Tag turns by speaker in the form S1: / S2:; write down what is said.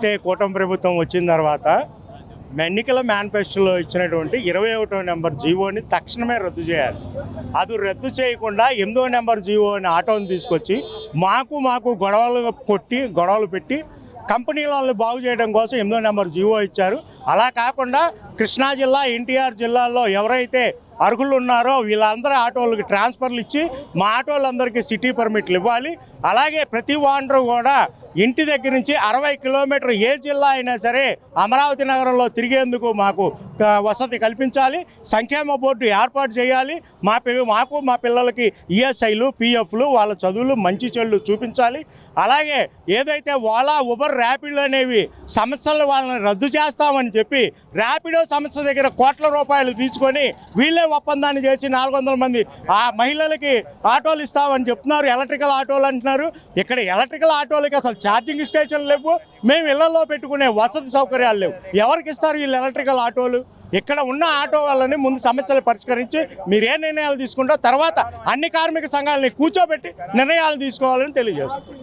S1: అయితే కూటమి ప్రభుత్వం వచ్చిన తర్వాత ఎన్నికల మేనిఫెస్టోలో ఇచ్చినటువంటి ఇరవై ఒకటో నెంబర్ జీవోని తక్షణమే రద్దు చేయాలి. అది రద్దు చేయకుండా ఎనిమిదో నెంబర్ జీవో అని ఆటోని తీసుకొచ్చి మాకు మాకు గొడవలు కొట్టి గొడవలు పెట్టి కంపెనీల వాళ్ళని బాగు చేయడం కోసం ఎనిమిదో నెంబర్ జీవో ఇచ్చారు. అలా కాకుండా కృష్ణా జిల్లా ఎన్టీఆర్ జిల్లాలో ఎవరైతే అర్హులు ఉన్నారో వీళ్ళందరూ ఆటోలకి ట్రాన్స్ఫర్లు ఇచ్చి మా ఆటోలందరికీ సిటీ పర్మిట్లు ఇవ్వాలి. అలాగే ప్రతి వాండరు కూడా ఇంటి దగ్గర నుంచి అరవై కిలోమీటర్ ఏ జిల్లా అయినా సరే అమరావతి నగరంలో తిరిగేందుకు మాకు వసతి కల్పించాలి. సంక్షేమ బోర్డు ఏర్పాటు చేయాలి. మా మాకు మా పిల్లలకి ఈఎస్ఐలు పిఎఫ్లు వాళ్ళ చదువులు మంచి చెల్లు చూపించాలి. అలాగే ఏదైతే ఓలా ఉబర్ ర్యాపిడో అనేవి సమస్యలు వాళ్ళని రద్దు చేస్తామని చెప్పి ర్యాపిడో సమస్య దగ్గర కోట్ల రూపాయలు తీసుకొని వీళ్ళే ఒప్పందాన్ని చేసి నాలుగు వందల మంది ఆ మహిళలకి ఆటోలు ఇస్తామని చెప్తున్నారు. ఎలక్ట్రికల్ ఆటోలు అంటున్నారు. ఇక్కడ ఎలక్ట్రికల్ ఆటోలకి అసలు ఛార్జింగ్ స్టేషన్లు లేవు. మేము ఇళ్ళలో పెట్టుకునే వసతి సౌకర్యాలు లేవు. ఎవరికి ఇస్తారు వీళ్ళు ఎలక్ట్రికల్ ఆటోలు? ఇక్కడ ఉన్న ఆటో వాళ్ళని ముందు సమస్యలు పరిష్కరించి మీరు ఏ నిర్ణయాలు తీసుకుంటారో తర్వాత అన్ని కార్మిక సంఘాలని కూర్చోబెట్టి నిర్ణయాలు తీసుకోవాలని తెలియజేస్తారు